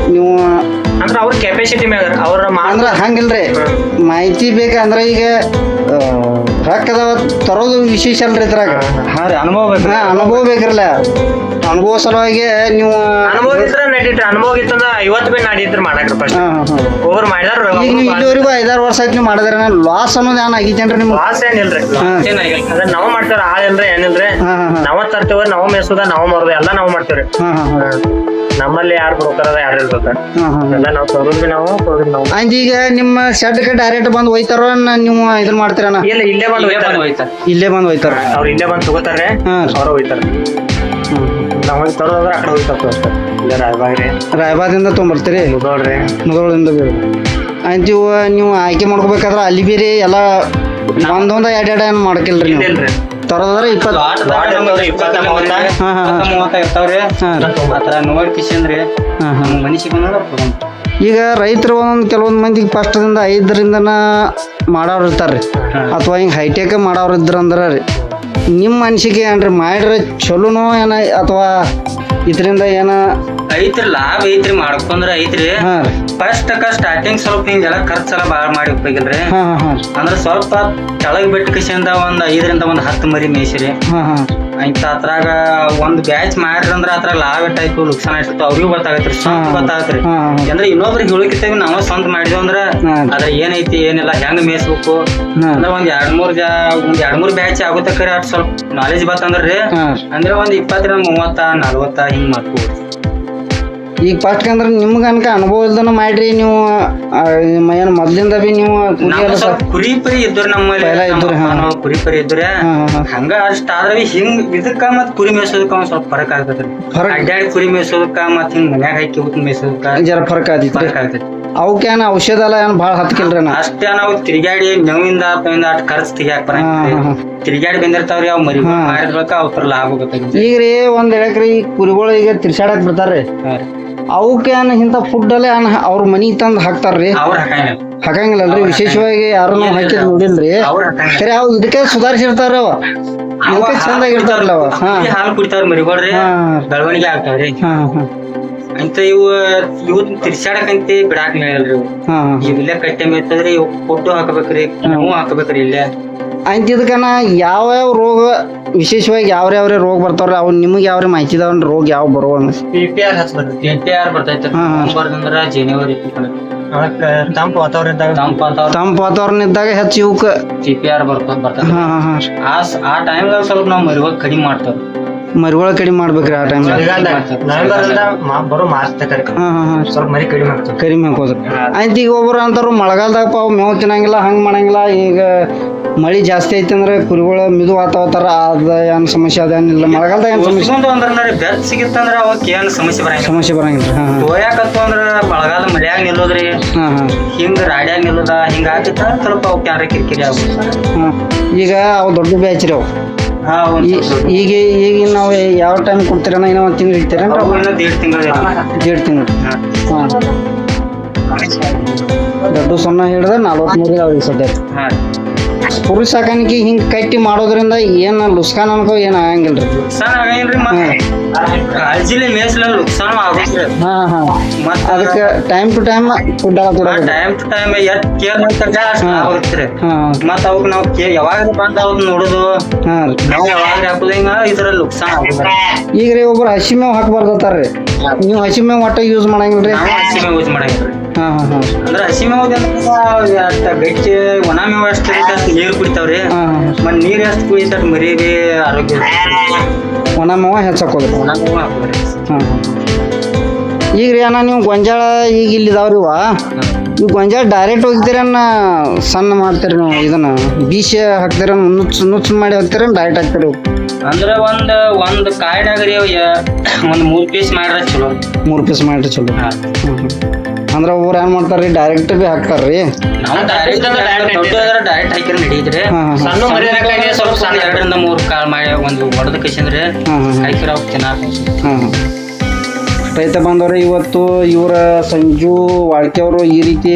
ನೀವು ಅಂದ್ರೆ ಅವ್ರ ಕೆಪಾಸಿಟಿ ಮ್ಯಾಗ ಅವ್ರ ಅಂದ್ರೆ ಹಂಗಿಲ್ರಿ. ಮಾಹಿತಿ ಬೇಕಂದ್ರೆ ಈಗ ರೊಕ್ಕದ ತರೋದು ವಿಶೇಷ ಅಲ್ರಿ ಇದ್ರಾಗ. ಹಾ ರೀ ಅನುಭವ ಬೇಕು ಹಾ, ಅನುಭವ ಬೇಕ್ರಲ್ಲ. ಅನುಭವ ಸಲುವಾಗಿ ನೀವು ಅನುಭವ ಇದ್ರ ನಡೀತ್ರಿ. ಅನುಭವ ಇತ್ತಂದ್ರ ಐವತ್ತು ಬಿ ನಡೀತ್ರಿ ಮಾಡಕ್ರಿ ಫಸ್ಟ್ ಹಾ, ಹಾ, ಹಾ. ಒಬ್ರು ಮಾಡಿದಾರ ಈಗ ನೀವು ಇಲ್ಲಿವರೆಗೂ ಐದಾರು ವರ್ಷ ಆಯ್ತು ನೀವು ಮಾಡಿದ್ರೆ ಲಾಸ್ ಅನ್ನೋದು ಏನ್ ಆಗೈತೇನ್ರಿ ನಿಮ್ಗೆ? ಲಾಸ್ ಏನಿಲ್ರಿ ಅದನ್ನ ನಾವು ಮಾಡ್ತೇವೆ ನಾವ್ ಅಂದ್ರೆ ಏನಿಲ್ಲ ಏನಿಲ್ರಿ ಹಾ ಹಾ ಹಾ. ನಾವ ತರ್ತೇವ ನಾವ್ ಮೇಸುದ ನಾವ್ ಮಾರುದ ಎಲ್ಲ ನಾವು ಮಾಡ್ತೇವ್ರಿ. ಹಾ ಹಾ ಹಾ. ನಮ್ಮಲ್ಲಿ ಯಾರು ಬ್ರೋಕರ್ ಅದ ಯಾರು ಇರ್ತದ ಹಾ ಹಾ ಎಲ್ಲ ನಾವ್ ಬಿ ನಾವು ಕೊಡೋದ್ ನಾವು. ಅಂದ್ ಈಗ ನಿಮ್ಮ ಶೆಡ್ಗೆ ಡೈರೆಕ್ಟ್ ಬಂದು ಒಯ್ತಾರೋ ನ- ನೀವು ಇದನ್ನ ಮಾಡ್ತೀರಣ್ಣ? ಇಲ್ಲ ಇಲ್ಲೇ ಬಂದು ಇಲ್ಲೇ ಹೋಯ್ತಾರ. ಬಂದ್ ಹೋಯ್ತಾರ. ಇಲ್ಲೇ ಬಂದು ಒಯ್ತಾರ ಅವ್ರ ಇಲ್ಲೇ ಬಂದ್ ತಗೋತಾರೆ ಹಾ. ಅವ್ರ ಹೋಯ್ತಾರ. ನಾವ್ ಹೋಗಿ ತರೋದ್ರ ಆ ಕಡೆ ಹೋಗ್ತಾರ ಅಷ್ಟೇ. ಇಲ್ಲ ರಾಯಬಾದಿಂದ ತೊಗೊಂಬರ್ತೀರಿ? ಮುದೋಳ್ರಿ. ಮುದೋಳದಿಂದ ಬೇರೆ ಆಯ್ತು ಇವು ನೀವು ಆಯ್ಕೆ ಮಾಡ್ಕೋಬೇಕಾದ್ರೆ ಅಲ್ಲಿ ಬೇರೆ ಎಲ್ಲ ಒಂದೊಂದ ಎರಡೆರಡು ಎರಡು ಏನು ಮಾಡ್ಕಿಲ್ರಿ ನೀವು? ಇಲ್ರಿ ತರೋದ್ರೆ ಇಪ್ಪತ್ತು ಇಪ್ಪತ್ತ. ಹಾ, ಹಾ, ಹಾ. ಮೂವತ್ತ ಇರ್ತಾವ್ರಿ ಹಾ ರೀ. ಆತರ ನೋಡಿ ಹಾ ಹಾ ಈಗ ರೈತರು ಒಂದೊಂದು ಕೆಲವೊಂದು ಮಂದಿಗೆ ಫಸ್ಟ್ದಿಂದ ಐದರಿಂದನ ಮಾಡೋರು ಇರ್ತಾರೆ ಅಥವಾ ಹಿಂಗೆ ಹೈಟೆಕ್ ಮಾಡೋರು ಇದ್ರ ಅಂದ್ರೆ ರೀ ನಿಮ್ಮ ಅನಿಸಿಕೆ ಏನ್ರಿ ಮಾಡಿದ್ರೆ ಚಲೋನೋ ಏನ ಅಥವಾ ಇದರಿಂದ ಏನ? ಐತ್ರಿ ಲಾಭ ಐತ್ರಿ ಮಾಡ್ಕೊಂಡ್ರೆ ಐತ್ರಿ. ಹಾಂ ರೀ. ಫಸ್ಟ್ ಸ್ಟಾರ್ಟಿಂಗ್ ಸ್ವಲ್ಪ ಹಿಂಗೆಲ್ಲ ಖರ್ಚೆಲ್ಲ ಬಾಳ ಮಾಡಿ ಹೋಗಿಲ್ರಿ ಹಾಂ ಹಾಂ ಹಾಂ. ಅಂದ್ರ ಸ್ವಲ್ಪ ಕೆಳಗೆ ಬಿಟ್ಟು ಕಿಶಿಂದ ಒಂದ್ ಐದರಿಂದ ಒಂದ್ ಹತ್ತು ಮರಿ ಮೇಯ್ಸಿರಿ. ಹಾಂ ಹಾಂ. ಆಯ್ತ ಅದ್ರಾಗ ಒಂದ್ ಬ್ಯಾಚ್ ಮಾಡ್ರಿ ಅಂದ್ರ ಅದ್ರಾಗ ಲಾಭ ಎಷ್ಟಾಯ್ತು ನುಕ್ಸಾನ ಎಷ್ಟಾಯ್ತು ಅವ್ರಿಗೂ ಗೊತ್ತಾಗತ್ರಿ ಸ್ವಂತ ಗೊತ್ತಾಗತ್ರಿ. ಅಂದ್ರೆ ಇನ್ನೊಬ್ರಿಗೆ ಹೇಳಿಕಿತ್ತಾಗ ನಾವ ಸ್ವಂತ ಮಾಡಿದ್ವಿ ಅಂದ್ರ ಅದ್ರ ಏನೈತಿ ಏನಿಲ್ಲ ಹೆಂಗ್ ಮೇಯ್ಸ್ಬೇಕು? ಅಂದ್ರೆ ಒಂದ್ ಎರಡ್ ಮೂರ್ ಜಾ ಒಂದ್ ಎರಡ್ ಮೂರ್ ಬ್ಯಾಚ್ ಆಗುತ್ತಕ್ರಿ ಅಟ್ ಸ್ವಲ್ಪ ನಾಲೆಜ್ ಬತ್ತಂದ್ರಿ ಅಂದ್ರೆ ಒಂದ್ ಇಪ್ಪತ್ತರಿಂದ ಮೂವತ್ತ ನಲ್ವತ್ತ ಹಿಂಗ್ ಮಾಡ್ಕೋಬೋದು. ಈಗ ಫಸ್ಟ್ ಅಂದ್ರೆ ನಿಮ್ಗೆ ಅನ್ಕ ಅನುಭವ ಇಲ್ದನ ಮಾಡ್ರಿ ನೀವು ಏನು ಮೊದ್ಲಿಂದ ಬಿ ನೀವು ಕುರಿ ಸ್ವಲ್ಪ ಕುರಿ ಪರಿ ಇದ್ರು ನಮ್ಮಲ್ಲಿ ಪೈಲ ಇದ್ರು, ನಮ್ಮ ಹಾ. ನಾವು ಕುರಿ ಪರಿ ಇದ್ರೆ ಹಾಂ ಹಾಂ ಹಾಂ. ಹಂಗ ಅಷ್ಟ ಆದ್ರೆ ಹಿಂಗ್ ಇದಕ್ಕ ಮತ್ ಕುರಿ ಮೇಯ್ಸೋದಕ್ಕ ಒಂದ್ ಸ್ವಲ್ಪ ಫರಕ್ ಆಗ್ತದ್ರಿ. ಫರಕ್ ಅಡ್ಡಾಡಿ ಕುರಿ ಮೇಯ್ಸೋದಕ್ಕ ಮತ್ ಹಿಂಗ್ ಮನ್ಯಾಗ ಹಾಕಿ ಊಟ ಮೇಯ್ಸೋದಕ್ಕ ಜರ ಫರ್ಕ್ ಆದಿತ್ತು ಫರಕ್ ಆಗ್ತೈತಿ ಅವಕ್ಕೇನ ಔಷಧ ಎಲ್ಲ ಏನು ಭಾಳ ಹತ್ಕಿಲ್ರಿ ನಾ? ಅಷ್ಟೇ ನಾವು ತಿರ್ಗಾಡಿ ನೆವಿಂದ ಮೇವಿಂದ ಅಷ್ಟ್ ಖರ್ಚು ತೆಗಿಯಾಕ ಹಾ, ಹಾ, ಹಾ. ಬರಂಗಿಲ್ಲ ತಿರ್ಗಾಡಿ ಬಂದಿರ್ತಾವ್ರಿ ಅವ್ ಮರಿ. ಹಾ. ಅವ್ರ ಲಾಭ ಗೊತ್ತಾಗಿಲ್ಲ ಈಗ ರೀ ಒಂದ್ ಹೇಳಕ್ರಿ ಈ ಕುರಿಗಳು ಈಗ ತಿರ್ಸಾಡಕ್ ಬಿಡ್ತಾರ್ರಿ ಅವಕ್ಕೆ ಏನ್ ಇಂಥ ಫುಡ್ಡಲ್ಲೇ ಅನ್ನ ಅವ್ರ ಮನೆ ತಂದು ಹಾಕ್ತಾರ್ರಿ? ರೀ ಹಾಕಂಗಿಲ್ಲ. ಹಾಕಂಗಿಲ್ಲಲ್ರಿ ವಿಶೇಷವಾಗಿ ಯಾರು ನಾವು ಹಾಕಿದ್ ನೋಡಿಲ್ರಿ. ರೀ ಸರಿ ಅವ್ ಇದಕ್ಕೆ ಸುಧಾರಿಸಿರ್ತಾರ ಅವ. ಇದಕ್ಕೆ ಚಂದಾಗಿರ್ತಾರಲ್ಲ ಅವ. ಹಾಲು ಕುಡಿತಾರ ಮರಿಗೊಳ್ರಿ ಬೆಳವಣಿಗೆ ಆಗ್ತಾವ್ರಿ. ಅಂತ ಇವು ಇವು ತಿರ್ಸಾಡಕಂತ ಬಿಡಾಕ್ ಮೇಲ್ರಿ ಇವು. ಹಾ. ಇಲ್ಲೇ ಕಟ್ಟೆ ಮೇಯ್ತದ್ರಿ ಇವ್ ಕೊಟ್ಟು ಹಾಕಬೇಕ್ರಿ ನಾವು ಹಾಕಬೇಕ್ರಿ ಇಲ್ಲೇ. ಅಂತ ಯಾವ್ಯಾವ ಯಾವ ಯಾವ ರೋಗ ವಿಶೇಷವಾಗಿ ಯಾವ ಯಾವ ರೋಗ ಬರ್ತಾವ್ರಿ ಅವ್ ನಿಮಗೆ ಯಾವ ಮಾಹಿತಿ ಇದಾವ ರೋಗ ಯಾವ ಬರುವ ಪಿ ಪಿ ಆರ್ ಹಚ್ಬರ್ರಿ ಎಂಟೆ ಬರ್ತೈತೆ ಹಾ. ಜನವರಿ ತಂಪು ವಾತಾವರಣ ಇದ್ದಾಗ ತಂಪ ಅಂತಾವ್ರ ವಾತಾವರಣ ಇದ್ದಾಗ ಹೆಚ್ಚು ಇವಕ್ಕ ಸಿಪಿಆರ್ ಬರ್ತದೆ ಹಾ ಹಾ ಹಾ. ಆ ಆ ಟೈಮ್ದಾಗ ಸ್ವಲ್ಪ ನಾವು ಮರಿವಾಗ ಕಡಿಮೆ ಮಾಡ್ತಾರ ಮರಿಗಳ ಕಡಿಮೆ ಮಾಡ್ಬೇಕ್ರಿ ಆ ಟೈಮ್ ಬರೋ ಮಾರ್ಚ್ ಸ್ವಲ್ಪ ಮರಿ ಕಡಿಮೆ ಕಡಿಮೆ ಹಾಕೋದ್ರಿ ಆಯ್ತು ಈಗ ಒಬ್ಬರು ಅಂತಾರು ಮಳೆಗಾಲದಾಗ ಪಾವ್ ಮೇವು ತಿನ್ನಂಗಿಲ್ಲ ಹಂಗೆ ಮಾಡಂಗಿಲ್ಲ ಈಗ ಮಳಿ ಜಾಸ್ತಿ ಐತಿ ಅಂದ್ರೆ ಕುರಿಗಳು ಮಿದು ಆತಾವತಾರ ಅದ ಏನು ಸಮಸ್ಯೆ ಅದೇನಿಲ್ಲ ಮಳೆಗಾಲದಾಗ ಏನು ಸಮಸ್ಯೆ? ಅಂದ್ರ ಬೆತ್ ಸಿಗಿತ್ತಂದ್ರ ಅವಕ್ಕೆ ಏನು ಸಮಸ್ಯೆ ಬರಂಗಿಲ್ಲ. ಸಮಸ್ಯೆ ಬರಂಗಿಲ್ಲ ಹಾಂ ಹಾಂ. ಹೋಯಾಕತ್ತು ಅಂದ್ರ ಮಳೆಗಾಲ ಮಳ್ಯಾಗ ನಿಲ್ಲೋದ್ರಿ. ಹಾಂ ಹಾಂ. ಹಿಂಗ ರಾಡ್ಯಾಗ ನಿಲ್ಲೋದ ಹಿಂಗ ಆಗಿತ್ತ ಸ್ವಲ್ಪ ಅವಕ್ಕೆ ಯಾರ ಕಿರಿಕಿರಿ ಆಗುತ್ತೆ ಹಾಂ. ಈಗ ಅವು ದೊಡ್ಡ ಬ್ಯಾಚ್ ರೀ ಅವು ಹಾ ಒಂದ್ ಈ- ಈಗ ಈಗ ನಾವು ಯಾವ ಟೈಮ್ ಕೊಡ್ತೀರ ಇನ್ನೂ ಒಂದು ತಿಂಗಳು ಇರ್ತೀರೇನ್ರಿ ಅವು? ಇನ್ನೂ ದೇಡ್ ತಿಂಗಳು ದೇಡ್ ತಿಂಗಳು. ಹಾಂ. ದೊಡ್ಡ ಸೊನ್ನ ಹಿಡಿದ್ರೆ ನಲ್ವತ್ಮೂರು ಅವ್ರಿಗೆ ಸದ್ಯ ಹಾ. ಕುರಿ ಸಾಕಾಣಿಕೆ ಹಿಂಗ್ ಕಟ್ಟಿ ಮಾಡೋದ್ರಿಂದ ಏನ ಲುಸ್ಕಾನ್ ಅನ್ಕೋ ಏನು ಆಗಂಗಿಲ್ರಿ? ಮತ್ತೆ ಕಾಳಜಿಲಿ ಮೇಸ್ಲ ನುಕ್ಸಾನು ಆಗುತ್ತೆ ಹಾಂ ಹಾಂ. ಮತ್ತ ಅದಕ್ಕೆ time to time food time to time ಎಷ್ಟ್ ಕೇರ್ ಮಾಡ್ತಾರ ಅಷ್ಟು ಆಗುತ್ತೆ ಹಾಂ. ಮತ್ತ ಅವಕ್ ನಾವ್ ಕೇ ಯಾವಾಗ ಬಂದ ಅವ್ರು ನೋಡುದು. ರೀ ಯಾವಾಗ ಹಾಕುದಂಗ ಇದ್ರಲ್ಲಿ ನುಕ್ಸಾನ್ ಆಗುತ್ತೆ ಈಗ ರೀ ಒಬ್ರು ಹಸಿ ಮೇವು ಹಾಕ್ಬಾರ್ದು ನೀವು ಹಸಿ ಮೇವು ಒಟ್ಟ ಯೂಸ್ ಮಾಡಂಗಿಲ್ಲ ರೀ ಹಸಿ ಮೇವು ಯೂಸ್ ಮಾಡಂಗಿಲ್ರಿ. ಹಾಂ ಹಾಂ ಹಾಂ. ಅಂದ್ರ ಹಸಿ ಮೇವು ಅಷ್ಟ ಗಟ್ಟಿ ಒಣ ಮೇವು ಅಷ್ಟು ಅಷ್ಟು ನೀರ್ ಕುಡಿತಾವ್ರಿ. ಹಾಂ ಹಾಂ ಮತ್ ನೀರ್ ಎಷ್ಟು ಕುಡಿತ ಮರಿ ಬಿ ಆರೋಗ್ಯ ಒಣ ಮೇವ ಹೆಚ್ಚಾಕೋದ್ರಿ ಒಣ ಮೇವು ಹಾಕ್ಬೇಡ್ರಿ ಹಾಂ ಹಾಂ ಈಗ ರೀ ಅಣ್ಣ ನೀವು ಗೊಂಜಾಳ ಈಗ ಇಲ್ಲಿ ಇದಾವ್ರಿ ಇವ. ನೀವು ಗೊಂಜಾಳ ಡೈರೆಕ್ಟ್ ಹೋಗ್ತೀರನ್ನ ಸಣ್ಣ ಮಾಡ್ತೀರಿ ನೀವು ಇದನ್ನ. ಬೀಸ ಹಾಕ್ತೀರ ನುಚ್ಚು ನುಚ್ಚು ಮಾಡಿ ಹಾಕ್ತೀರ ಡೈರೆಕ್ಟ್ ಹಾಕ್ತೀರಿ ಅಂದ್ರೆ ಒಂದ್ ಒಂದ್ ಯ- ಒಂದ್ ಮೂರ್ ಪೀಸ್ ಮಾಡ್ರ ಚಲೋ. ಮೂರು ಪೀಸ್ ಮಾಡಿರಿ ಚಲೋ. ಹಾ. ಅಂದ್ರೆ ಅವ್ರು ಏನು ಮಾಡ್ತಾರ್ರಿ? ಡೈರೆಕ್ಟ್ ಬಿ ಹಾಕ್ತಾರ್ರಿ. ಡೈರೆಕ್ಟ್ ಡೈರೆಕ್ಟ್ ಹಾಕಿದ್ರೆ ನಡೀತ್ರಿ. ಹಾಂ ಹಾಂ ಸಣ್ಣ ಮರಿ ಹಾಕಾಗೆ ಸ್ವಲ್ಪ ಸಣ್ಣ ಎರಡರಿಂದ ಮೂರ್ ಕಾಲ್ ಮಾಡಿ ಒಂದು ಹೊಡೆದ ಕಸಿಂದ್ರೆ ಹಾಂ ಹಾಂ ಹಾಕಿರ ಅವ್ ತಿನ್ನಾಕ ಹಾಂ ಹಾಂ. ರೈತ ಬಾಂಧವ್ರೆ ಇವತ್ತು ಇವರ ಸಂಜು ವಾಳ್ಕೆ ಅವರು ಈ ರೀತಿ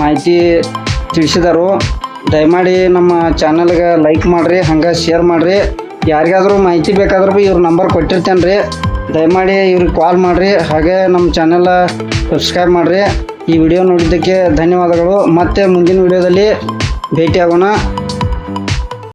ಮಾಹಿತಿ ತಿಳಿಸಿದರು. ದಯಮಾಡಿ ನಮ್ಮ ಚಾನಲ್ಗೆ ಲೈಕ್ ಮಾಡಿರಿ ಹಂಗೆ ಶೇರ್ ಮಾಡಿರಿ. ಯಾರಿಗಾದ್ರೂ ಮಾಹಿತಿ ಬೇಕಾದ್ರೂ ಭೀ ಇವ್ರ ನಂಬರ್ ಕೊಟ್ಟಿರ್ತೇನೆ ರೀ ದಯಮಾಡಿ ಇವ್ರಿಗೆ ಕಾಲ್ ಮಾಡಿರಿ, ಹಾಗೆ ನಮ್ಮ ಚಾನೆಲ್ ಸಬ್ಸ್ಕ್ರೈಬ್ ಮಾಡಿರಿ. ಈ ವಿಡಿಯೋ ನೋಡಿದ್ದಕ್ಕೆ ಧನ್ಯವಾದಗಳು. ಮತ್ತೆ ಮುಂದಿನ ವಿಡಿಯೋದಲ್ಲಿ ಭೇಟಿಯಾಗೋಣ.